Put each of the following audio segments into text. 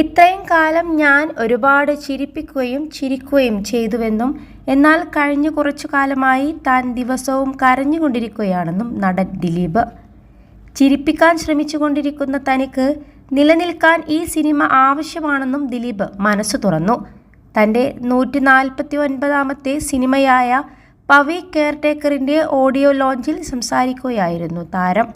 ഇത്രയും കാലം ഞാൻ ഒരുപാട് ചിരിപ്പിക്കുകയും ചിരിക്കുകയും ചെയ്തുവെന്നും എന്നാൽ കഴിഞ്ഞ കുറച്ചു കാലമായി താൻ ദിവസവും കരഞ്ഞുകൊണ്ടിരിക്കുകയാണെന്നും നടൻ ദിലീപ്. ചിരിപ്പിക്കാൻ ശ്രമിച്ചുകൊണ്ടിരിക്കുന്ന തനിക്ക് നിലനിൽക്കാൻ ഈ സിനിമ ആവശ്യമാണെന്നും ദിലീപ് മനസ്സ് തുറന്നു. തന്റെ നൂറ്റി നാൽപ്പത്തി ഒൻപതാമത്തെ സിനിമയായ പവി കെയർടേക്കറിന്റെ ഓഡിയോ ലോഞ്ചിൽ സംസാരിക്കുകയായിരുന്നു താരം.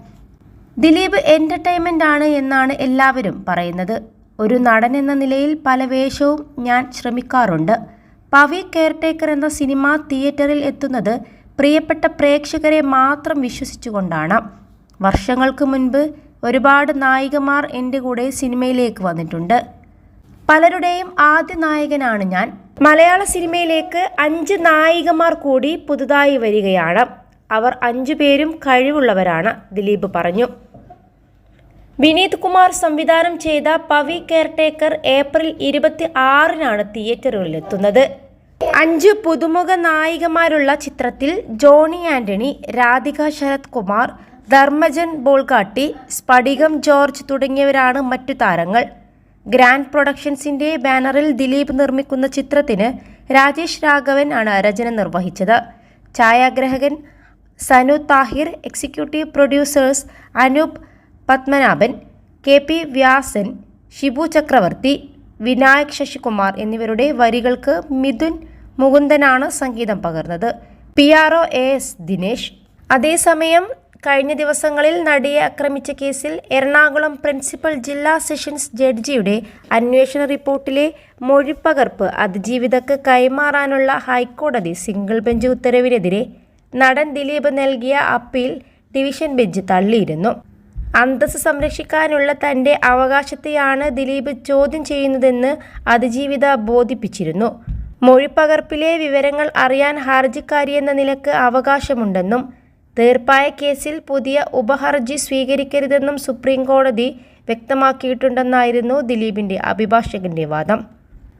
ദിലീപ് എന്റർടൈൻമെന്റ് ആണ് എന്നാണ് എല്ലാവരും പറയുന്നത്. ഒരു നടൻ എന്ന നിലയിൽ പല വേഷവും ഞാൻ ശ്രമിക്കാറുണ്ട്. പവി കെയർടേക്കർ എന്ന സിനിമ തിയേറ്ററിൽ എത്തുന്നത് പ്രിയപ്പെട്ട പ്രേക്ഷകരെ മാത്രം വിശ്വസിച്ചുകൊണ്ടാണ്. വർഷങ്ങൾക്ക് മുൻപ് ഒരുപാട് നായികമാർ എന്റെ കൂടെ സിനിമയിലേക്ക് വന്നിട്ടുണ്ട്. പലരുടെയും ആദ്യ നായകനാണ് ഞാൻ. മലയാള സിനിമയിലേക്ക് അഞ്ച് നായികമാർ കൂടി പുതുതായി വരികയാണ്. അവർ അഞ്ചു പേരും കഴിവുള്ളവരാണ് ദിലീപ് പറഞ്ഞു. വിനീത് കുമാർ സംവിധാനം ചെയ്ത പവി കെയർടേക്കർ ഏപ്രിൽ ഇരുപത്തി ആറിനാണ് തിയേറ്ററുകളിലെത്തുന്നത്. അഞ്ച് പുതുമുഖ നായികമാരുള്ള ചിത്രത്തിൽ ജോണി ആന്റണി രാധിക ശരത് കുമാർ ധർമ്മജൻ ബോൾഗാട്ടി സ്ഫടികം ജോർജ് തുടങ്ങിയവരാണ് മറ്റു താരങ്ങൾ. ഗ്രാൻഡ് പ്രൊഡക്ഷൻസിന്റെ ബാനറിൽ ദിലീപ് നിർമ്മിക്കുന്ന ചിത്രത്തിന് രാജേഷ് രാഘവൻ ആണ് രചന നിർവഹിച്ചത്. ഛായാഗ്രഹകൻ Sanu Thahir executive producers Anoop Padmanabhan K P Vyasan Shibu Chakravarthy Vinayak Sasikumar എന്നിവരുടെ വരികൾക്ക് മിഥുൻ മുകുന്ദനാണ് സംഗീതം പകർന്നത്. P R O A S Dinesh. അതേസമയം കഴിഞ്ഞ ദിവസങ്ങളിൽ നടിയെ ആക്രമിച്ച കേസിൽ എറണാകുളം പ്രിൻസിപ്പൽ ജില്ലാ സെഷൻസ് ജഡ്ജിയുടെ അന്വേഷണ റിപ്പോർട്ടിലെ മൊഴിപ്പകർപ്പ് അതിജീവിതക്ക് കൈമാറാനുള്ള ഹൈക്കോടതി സിംഗിൾ ബെഞ്ച് ഉത്തരവിനെതിരെ നടൻ ദിലീപ് നൽകിയ അപ്പീൽ ഡിവിഷൻ ബെഞ്ച് തള്ളിയിരുന്നു. അന്തസ് സംരക്ഷിക്കാനുള്ള തന്റെ അവകാശത്തെയാണ് ദിലീപ് ചോദ്യം ചെയ്യുന്നതെന്ന് അതിജീവിത ബോധിപ്പിച്ചിരുന്നു. മൊഴിപ്പകർപ്പിലെ വിവരങ്ങൾ അറിയാൻ ഹർജിക്കാരി എന്ന നിലയ്ക്ക് അവകാശമുണ്ടെന്നും തീർപ്പായ കേസിൽ പുതിയ ഉപഹർജി സ്വീകരിക്കരുതെന്നും സുപ്രീം കോടതി വ്യക്തമാക്കിയിട്ടുണ്ടെന്നായിരുന്നു ദിലീപിന്റെ അഭിഭാഷകന്റെ വാദം.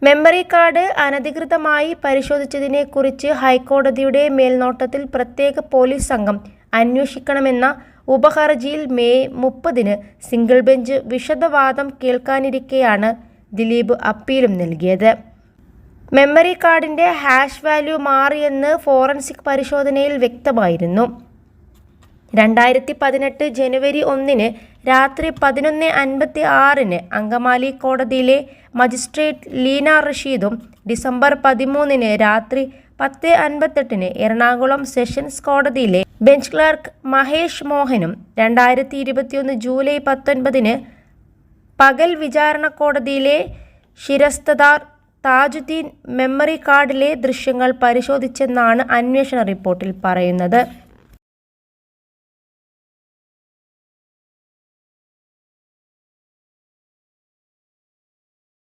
മെമ്മറി കാർഡ് അനധികൃതമായി പരിശോധിച്ചതിനെക്കുറിച്ച് ഹൈക്കോടതിയുടെ മേൽനോട്ടത്തിൽ പ്രത്യേക പോലീസ് സംഘം അന്വേഷിക്കണമെന്ന ഉപഹർജിയിൽ മെയ് മുപ്പതിന് സിംഗിൾ ബെഞ്ച് വിശദവാദം കേൾക്കാനിരിക്കെയാണ് ദിലീപ് അപ്പീലും നൽകിയത്. മെമ്മറി കാർഡിന്റെ ഹാഷ് വാല്യൂ മാറിയെന്ന് ഫോറൻസിക് പരിശോധനയിൽ വ്യക്തമായിരുന്നു. രണ്ടായിരത്തി പതിനെട്ട് ജനുവരി ഒന്നിന് രാത്രി പതിനൊന്ന് അൻപത്തി ആറിന് അങ്കമാലി കോടതിയിലെ മജിസ്ട്രേറ്റ് ലീന റഷീദും ഡിസംബർ പതിമൂന്നിന് രാത്രി പത്ത് അൻപത്തെട്ടിന് എറണാകുളം സെഷൻസ് കോടതിയിലെ ബെഞ്ച് ക്ലർക്ക് മഹേഷ് മോഹനും രണ്ടായിരത്തി ഇരുപത്തിയൊന്ന് ജൂലൈ പത്തൊൻപതിന് പകൽ വിചാരണ കോടതിയിലെ ശിരസ്തദാർ താജുദ്ദീൻ മെമ്മറി കാർഡിലെ ദൃശ്യങ്ങൾ പരിശോധിച്ചെന്നാണ് അന്വേഷണ റിപ്പോർട്ടിൽ പറയുന്നത്.